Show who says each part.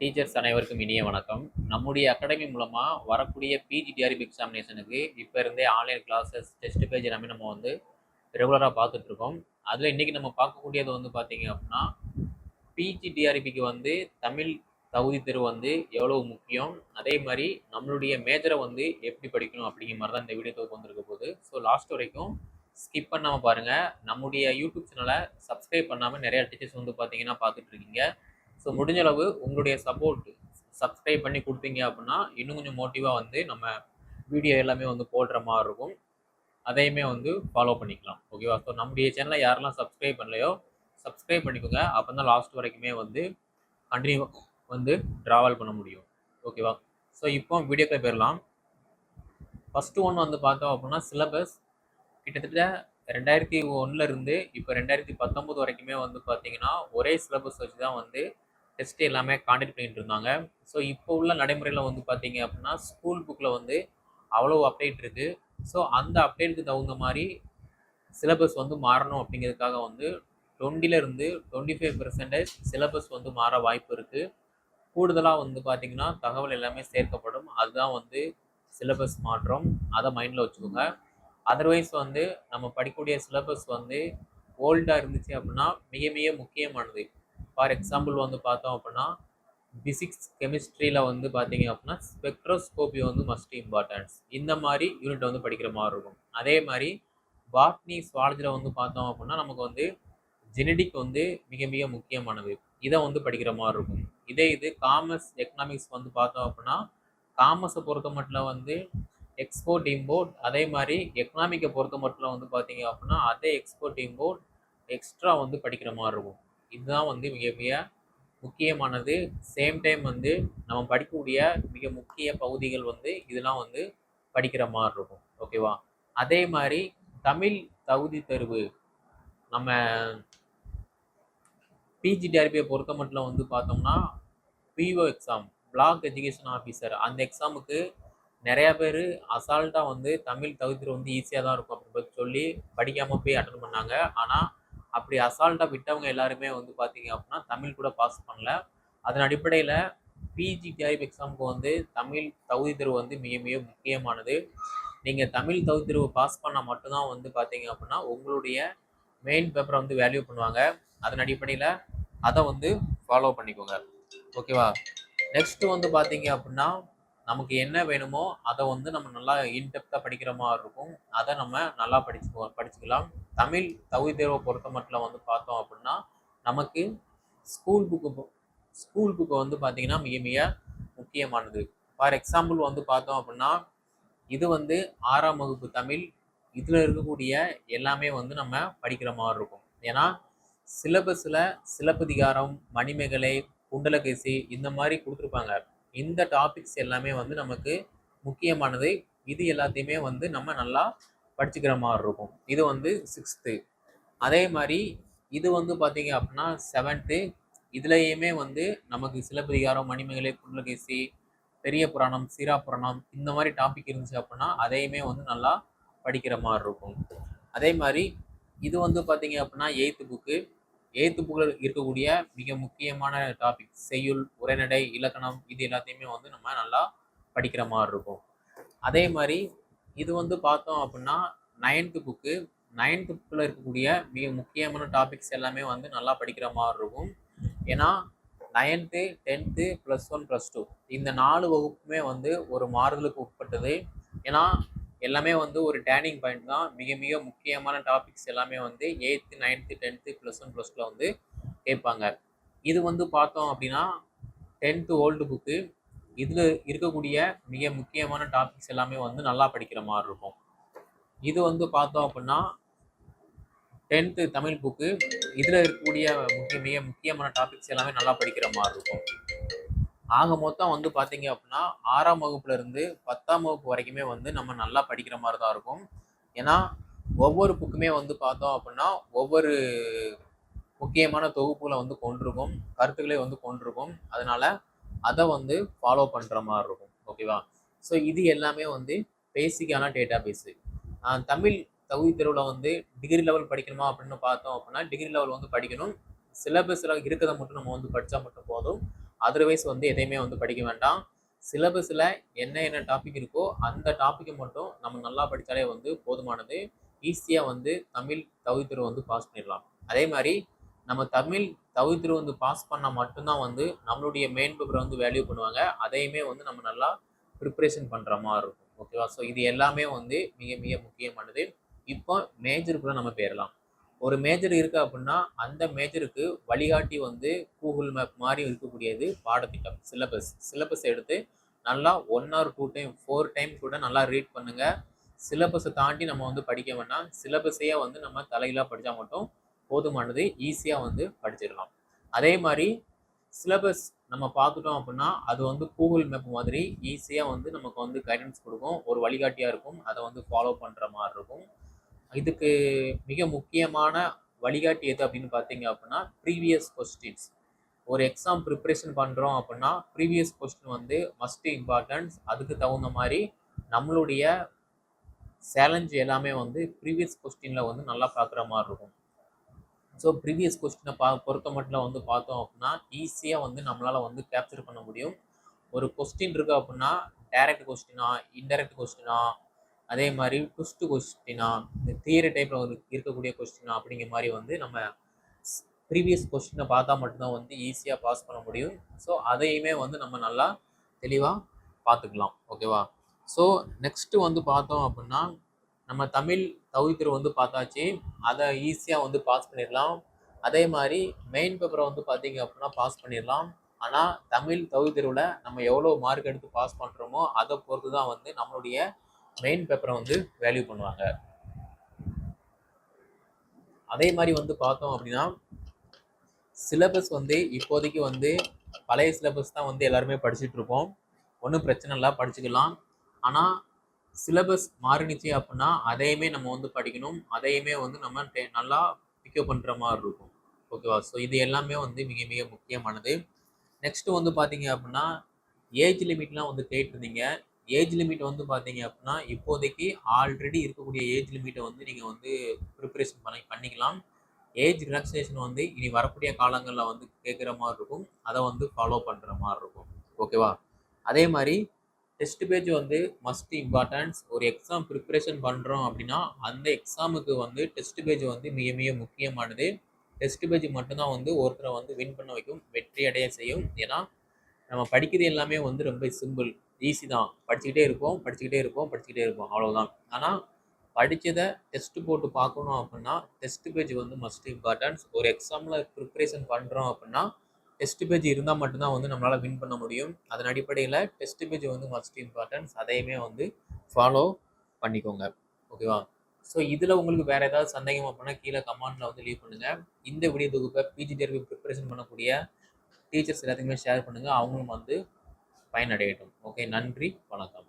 Speaker 1: Teachers அனைவருக்கும் இனிய வணக்கம். நம்முடைய அகாடமி மூலமாக வரக்கூடிய பிஜிடிஆர்பி எக்ஸாமினேஷனுக்கு இப்போ இருந்தே ஆன்லைன் கிளாஸஸ் டெஸ்ட் பேஜ் எல்லாமே நம்ம வந்து ரெகுலராக பார்த்துட்ருக்கோம் அதில் இன்றைக்கி நம்ம பார்க்கக்கூடியது வந்து பார்த்தீங்க அப்படின்னா பிஜி டிஆர்பிக்கு வந்து தமிழ் தகுதி தேர்வு வந்து எவ்வளோ முக்கியம்? அதே மாதிரி நம்மளுடைய மேஜரை வந்து எப்படி படிக்கணும் அப்படிங்கிற மாதிரி தான் இந்த வீடியோ தொகுப்பு வந்திருக்க போகுது. ஸோ லாஸ்ட் வரைக்கும் ஸ்கிப் பண்ணாமல் பாருங்கள் நம்முடைய யூடியூப் சேனலை சப்ஸ்கிரைப் பண்ணாமல் நிறையா டீச்சர்ஸ் வந்து பார்த்தீங்கன்னா பார்த்துட்ருக்கீங்க ஸோ முடிஞ்ச அளவு உங்களுடைய சப்போர்ட் சப்ஸ்கிரைப் பண்ணி கொடுத்தீங்க அப்படின்னா இன்னும் கொஞ்சம் மோட்டிவாக வந்து நம்ம வீடியோ எல்லாமே வந்து போடுற மாதிரி இருக்கும். அதையுமே வந்து ஃபாலோ பண்ணிக்கலாம். ஓகேவா ஸோ நம்முடைய சேனலை யாரெல்லாம் சப்ஸ்கிரைப் பண்ணலையோ சப்ஸ்கிரைப் பண்ணிக்கோங்க. அப்போ தான் லாஸ்ட் வரைக்குமே வந்து கண்டினியூ வந்து ட்ராவல் பண்ண முடியும். ஓகேவா ஸோ இப்போ வீடியோக்குள்ள போயிடலாம் ஃபஸ்ட்டு ஒன் வந்து பார்த்தோம் அப்படின்னா சிலபஸ் கிட்டத்தட்ட ரெண்டாயிரத்தி ஒன்றில் இருந்து இப்போ ரெண்டாயிரத்தி பத்தொம்போது வரைக்குமே வந்து பார்த்தீங்கன்னா ஒரே சிலபஸ் வச்சு தான் வந்து டெஸ்ட் எல்லாமே காண்டக்ட் பண்ணிகிட்டு இருந்தாங்க. ஸோ இப்போ உள்ள நடைமுறையில் வந்து பார்த்தீங்க அப்படின்னா ஸ்கூல் புக்கில் வந்து அவ்வளோ அப்டேட் இருக்குது ஸோ அந்த அப்டேட்டுக்கு தகுந்த மாதிரி சிலபஸ் வந்து மாறணும் அப்படிங்கிறதுக்காக வந்து டுவெண்ட்டிலேருந்து டுவெண்ட்டி ஃபைவ் பெர்சன்டேஜ் சிலபஸ் வந்து மாற வாய்ப்பு இருக்குது கூடுதலாக வந்து பார்த்திங்கன்னா தகவல் எல்லாமே சேர்க்கப்படும். அதுதான் வந்து சிலபஸ் மாற்றம். அதை மைண்டில் வச்சுக்கோங்க. அதர்வைஸ் வந்து நம்ம படிக்கக்கூடிய சிலபஸ் வந்து ஓல்டாக இருந்துச்சு அப்படின்னா மிக மிக முக்கியமானது. ஃபார் எக்ஸாம்பிள் வந்து பார்த்தோம் அப்படின்னா பிசிக்ஸ் கெமிஸ்ட்ரியில் வந்து பார்த்தீங்க அப்படின்னா ஸ்பெக்ட்ரோஸ்கோப்பி வந்து மஸ்ட் இம்பார்ட்டன்ஸ் இந்த மாதிரி யூனிட் வந்து படிக்கிற மாதிரி இருக்கும். அதே மாதிரி பாட்னி சுவாலஜியில் வந்து பார்த்தோம் அப்படின்னா நமக்கு வந்து ஜெனடிக் வந்து மிக மிக முக்கியமானது. இதை வந்து படிக்கிற மாதிரி இருக்கும். இதே இது காமர்ஸ் எக்கனாமிக்ஸ் வந்து பார்த்தோம் அப்படின்னா காமர்ஸை பொறுத்த மட்டும் வந்து எக்ஸ்போர்ட் இம்போர்ட் அதே மாதிரி எக்கனாமிக்கை பொறுத்த மட்டும் வந்து பார்த்தீங்க அப்படின்னா அதே எக்ஸ்போர்ட் இம்போர்ட் எக்ஸ்ட்ரா வந்து படிக்கிற மாதிரி இருக்கும். இதுதான் வந்து மிக மிக முக்கியமானது. சேம் டைம் வந்து நம்ம படிக்கக்கூடிய மிக முக்கிய பகுதிகள் வந்து இதெல்லாம் வந்து படிக்கிற மாதிரி இருக்கும். ஓகேவா அதே மாதிரி தமிழ் தகுதி தேர்வு நம்ம பிஜிடிஆர்பியை பொறுத்த மட்டும் வந்து பார்த்தோம்னா PO exam block education officer அந்த எக்ஸாமுக்கு நிறையா பேர் அசால்ட்டாக வந்து தமிழ் தகுதி வந்து ஈஸியாக தான் இருக்கும் அப்படின்னு சொல்லி படிக்காமல் போய் அட்டன் பண்ணாங்க. ஆனால் அப்படி அசால்ட்டாக விட்டவங்க எல்லாருமே வந்து பார்த்தீங்க அப்படின்னா தமிழ் கூட பாஸ் பண்ணல. அதன் அடிப்படையில் பிஜி டிஆர்பி எக்ஸாமுக்கு வந்து தமிழ் தகுதி தேர்வு வந்து மிக மிக முக்கியமானது. நீங்கள் தமிழ் தகுதி தேர்வு பாஸ் பண்ணால் மட்டும்தான் வந்து பார்த்தீங்க அப்படின்னா உங்களுடைய மெயின் பேப்பரை வந்து வேல்யூ பண்ணுவாங்க. அதன் அடிப்படையில் அதை வந்து ஃபாலோ பண்ணிக்கோங்க. ஓகேவா நெக்ஸ்ட்டு வந்து பார்த்தீங்க அப்படின்னா நமக்கு என்ன வேணுமோ அதை வந்து நம்ம நல்லா இன்டெப்த்தாக படிக்கிற மாதிரி இருக்கும். அதை நம்ம நல்லா படிச்சுக்கோ படிச்சுக்கலாம். தமிழ் தகுதி தேர்வை பொறுத்த மட்டும் வந்து பார்த்தோம் அப்படின்னா நமக்கு ஸ்கூல் புக்கு ஸ்கூல் புக்கு வந்து பார்த்திங்கன்னா மிக மிக முக்கியமானது. ஃபார் எக்ஸாம்பிள் வந்து பார்த்தோம் அப்படின்னா இது வந்து ஆறாம் வகுப்பு தமிழ் இதில் இருக்கக்கூடிய எல்லாமே வந்து நம்ம படிக்கிற மாதிரி இருக்கும். ஏன்னா சிலபஸில் சிலப்பதிகாரம் மணிமேகலை குண்டலகேசி இந்த மாதிரி கொடுத்துருப்பாங்க. இந்த டாபிக்ஸ் எல்லாமே வந்து நமக்கு முக்கியமானது. இது எல்லாத்தையுமே வந்து நம்ம நல்லா படிச்சுக்கிற மாதிரி இருக்கும். இது வந்து சிக்ஸ்த்து அதே மாதிரி இது வந்து பார்த்தீங்க அப்படின்னா செவன்த்து இதுலேயுமே வந்து நமக்கு சிலப்பதிகாரம் மணிமேகலை குண்டலகேசி பெரிய புராணம் சீரா புராணம் இந்த மாதிரி டாபிக் இருந்துச்சு அப்படின்னா அதையுமே வந்து நல்லா படிக்கிற மாதிரி இருக்கும். அதே மாதிரி இது வந்து பார்த்தீங்க அப்படின்னா எயித்து புக்கு எயித்து புக்கில் இருக்கக்கூடிய மிக முக்கியமான டாபிக் செய்யுள் உரைநடை இலக்கணம் இது எல்லாத்தையுமே வந்து நம்ம நல்லா படிக்கிற மாதிரி இருக்கும். அதே மாதிரி இது வந்து பார்த்தோம் அப்படின்னா நைன்த்து புக்கு நைன்த்து புக்கில் இருக்கக்கூடிய மிக முக்கியமான டாபிக்ஸ் எல்லாமே வந்து நல்லா படிக்கிற மாதிரி இருக்கும். ஏன்னா ninth tenth plus one plus two இந்த நாலு வகுப்புமே வந்து ஒரு மாறுதலுக்கு உட்பட்டது. ஏன்னா எல்லாமே வந்து ஒரு டேர்னிங் பாயிண்ட் தான். மிக மிக முக்கியமான டாபிக்ஸ் எல்லாமே வந்து eighth ninth tenth plus one plus டூவில் வந்து கேட்பாங்க. இது வந்து பார்த்தோம் அப்படின்னா டென்த்து ஓல்டு புக்கு இதில் இருக்கக்கூடிய மிக முக்கியமான டாபிக்ஸ் எல்லாமே வந்து நல்லா படிக்கிற மாதிரி இருக்கும். இது வந்து பார்த்தோம் அப்படின்னா டென்த்து தமிழ் புக்கு இதில் இருக்கக்கூடிய முக்கிய மிக முக்கியமான டாபிக்ஸ் எல்லாமே நல்லா படிக்கிற மாதிரி இருக்கும். ஆக மொத்தம் வந்து பார்த்தீங்க அப்படின்னா ஆறாம் வகுப்புலேருந்து பத்தாம் வகுப்பு வரைக்குமே வந்து நம்ம நல்லா படிக்கிற மாதிரி தான் இருக்கும். ஏன்னா ஒவ்வொரு புக்குமே வந்து பார்த்தோம் அப்படின்னா ஒவ்வொரு முக்கியமான தொகுப்புகளை வந்து கொண்டிருக்கும் கருத்துக்களை வந்து கொண்டிருக்கும். அதனால் அதை வந்து ஃபாலோ பண்ணுற மாதிரி இருக்கும். ஓகேவா ஸோ இது எல்லாமே வந்து பேசிக்கான டேட்டா பேஸு தமிழ் தகுதி தேர்வில் வந்து டிகிரி லெவல் படிக்கணுமா அப்படின்னு பார்த்தோம் அப்படின்னா டிகிரி லெவல் வந்து படிக்கணும். சிலபஸில் இருக்கிறத மட்டும் நம்ம வந்து படித்தா மட்டும் போதும். அதர்வைஸ் வந்து எதையுமே வந்து படிக்க வேண்டாம். சிலபஸில் என்ன என்ன டாபிக் இருக்கோ அந்த டாப்பிக்கை மட்டும் நம்ம நல்லா படித்தாலே வந்து போதுமானது. ஈஸியாக வந்து தமிழ் தகுதித்தேர்வு வந்து பாஸ் பண்ணிடலாம். அதே மாதிரி நம்ம தமிழ் தகுதித்தேர்வு வந்து பாஸ் பண்ணால் மட்டும்தான் வந்து நம்மளுடைய மெயின் பேப்பரை வந்து வேல்யூ பண்ணுவாங்க. அதையுமே வந்து நம்ம நல்லா ப்ரிப்ரேஷன் பண்ணுற மாதிரி இருக்கும். ஓகேவா ஸோ இது எல்லாமே வந்து மிக மிக முக்கியமானது. இப்போ மேஜருக்குள்ள நம்ம போயிடலாம் ஒரு மேஜர் இருக்குது அப்படின்னா அந்த மேஜருக்கு வழிகாட்டி வந்து கூகுள் மேப் மாதிரி இருக்கக்கூடியது பாடத்திட்டம் சிலபஸ் சிலபஸ் எடுத்து நல்லா one or two time four time கூட நல்லா ரீட் பண்ணுங்கள் சிலபஸை தாண்டி நம்ம வந்து படிக்க வேண்டாம். சிலபஸையே வந்து நம்ம தலையிலாக படித்தா மட்டும் போதுமானது ஈஸியாக வந்து படிச்சிடலாம். அதே மாதிரி சிலபஸ் நம்ம பார்த்துட்டோம் அப்படின்னா அது வந்து கூகுள் மேப் மாதிரி ஈஸியாக வந்து நமக்கு வந்து கைடன்ஸ் கொடுக்கும். ஒரு வழிகாட்டியாக இருக்கும். அதை வந்து ஃபாலோ பண்ணுற மாதிரி இருக்கும். இதுக்கு மிக முக்கியமான வழிகாட்டி எது அப்படின்னு பார்த்தீங்க அப்படின்னா ப்ரீவியஸ் கொஸ்டின்ஸ் ஒரு எக்ஸாம் ப்ரிப்ரேஷன் பண்ணுறோம் அப்படின்னா ப்ரீவியஸ் கொஸ்டின் வந்து மஸ்ட் இம்பார்ட்டன்ஸ் அதுக்கு தகுந்த மாதிரி நம்மளுடைய சேலஞ்ச் எல்லாமே வந்து ப்ரீவியஸ் கொஸ்டினில் வந்து நல்லா பார்க்குற மாதிரி இருக்கும். ஸோ ப்ரீவியஸ் கொஸ்டினை பா பொறுத்த மட்டும் வந்து பார்த்தோம் அப்படின்னா ஈஸியாக வந்து நம்மளால் வந்து கேப்சர் பண்ண முடியும். ஒரு கொஸ்டின் இருக்குது அப்படின்னா டைரக்ட் கொஸ்டினா இன்டைரக்ட் கொஸ்டினா அதே மாதிரி ட்விஸ்ட் கொஸ்டினா இந்த தியரி டைப்பில் ஒரு இருக்கக்கூடிய கொஸ்டினா அப்படிங்கிற மாதிரி வந்து நம்ம ப்ரீவியஸ் கொஸ்டினை பார்த்தா மட்டும்தான் வந்து ஈஸியாக பாஸ் பண்ண முடியும். ஸோ அதையுமே வந்து நம்ம நல்லா தெளிவாக பார்த்துக்கலாம். ஓகேவா ஸோ நெக்ஸ்ட்டு வந்து பார்த்தோம் அப்படின்னா நம்ம தமிழ் தகுதித்திரு வந்து பார்த்தாச்சு. அதை ஈஸியாக வந்து பாஸ் பண்ணிடலாம் அதே மாதிரி மெயின் பேப்பரை வந்து பார்த்தீங்க அப்படின்னா பாஸ் பண்ணிடலாம் ஆனால் தமிழ் தகுதித்திருவில் நம்ம எவ்வளோ மார்க் எடுத்து பாஸ் பண்ணுறோமோ அதை பொறுத்து தான் வந்து நம்மளுடைய மெயின் பேப்பரை வந்து வேல்யூ பண்ணுவாங்க. அதே மாதிரி வந்து பார்த்தோம் அப்படின்னா சிலபஸ் வந்து இப்போதைக்கு வந்து பழைய சிலபஸ் தான் வந்து எல்லாருமே படிச்சுட்டு ஒன்றும் பிரச்சனை இல்லை படிச்சுக்கலாம். ஆனால் சிலபஸ் மாறினுச்சு அப்படின்னா அதையுமே நம்ம வந்து படிக்கணும். அதையுமே வந்து நம்ம நல்லா பிக்கப் பண்ணுற மாதிரி இருக்கும். ஓகேவா ஸோ இது எல்லாமே வந்து மிக மிக முக்கியமானது. நெக்ஸ்ட் வந்து பார்த்தீங்க அப்படின்னா ஏஜ் லிமிட்லாம் வந்து கேட்டிருந்தீங்க. ஏஜ் லிமிட் வந்து பார்த்தீங்க அப்படின்னா இப்போதைக்கு ஆல்ரெடி இருக்கக்கூடிய ஏஜ் லிமிட்டை வந்து நீங்கள் வந்து ப்ரிப்பரேஷன் பண்ணி பண்ணிக்கலாம். ஏஜ் ரிலாக்ஸேஷன் வந்து இனி வரக்கூடிய காலங்களில் வந்து கேட்குற மாதிரி இருக்கும். அதை வந்து ஃபாலோ பண்ணுற மாதிரி இருக்கும். ஓகேவா அதே மாதிரி டெஸ்ட் பேஜ் வந்து மஸ்ட் இம்பார்ட்டன்ஸ் ஒரு எக்ஸாம் ப்ரிப்ரேஷன் பண்ணுறோம் அப்படின்னா அந்த எக்ஸாமுக்கு வந்து டெஸ்ட் பேஜ் வந்து மிக மிக முக்கியமானது. டெஸ்ட் பேஜ் மட்டும்தான் வந்து ஒருத்தரை வந்து வின் பண்ண வைக்கும் வெற்றி அடைய செய்யும். ஏன்னா நம்ம படிக்கிறது எல்லாமே வந்து ரொம்ப சிம்பிள் ஈஸி தான். படிச்சுக்கிட்டே இருப்போம் படிச்சுக்கிட்டே இருப்போம் படிச்சுக்கிட்டே இருப்போம். அவ்வளோதான் ஆனால் படித்ததை டெஸ்ட்டு போட்டு பார்க்கணும் அப்படின்னா டெஸ்ட் பேஜ் வந்து மஸ்ட் இம்பார்ட்டன்ஸ் ஒரு எக்ஸாமில் ப்ரிப்ரேஷன் பண்ணுறோம் அப்படின்னா டெஸ்ட் பேஜ் இருந்தால் மட்டும்தான் வந்து நம்மளால் வின் பண்ண முடியும். அதன் அடிப்படையில் டெஸ்ட் பேஜ் வந்து மஸ்ட் இம்பார்ட்டன்ஸ் அதையுமே வந்து ஃபாலோ பண்ணிக்கோங்க. ஓகேவா ஸோ இதில் உங்களுக்கு வேறு ஏதாவது சந்தேகம் அப்படின்னா கீழே கமெண்ட்டில் வந்து லீவ் பண்ணுங்கள் இந்த வீடியோ தொகுப்பை பிஜி தேர்வு ப்ரிப்பரேஷன் பண்ணக்கூடிய டீச்சர்ஸ் எல்லாத்துக்குமே ஷேர் பண்ணுங்கள் அவங்களும் வந்து பயனடையட்டும். ஓகே நன்றி. வணக்கம்.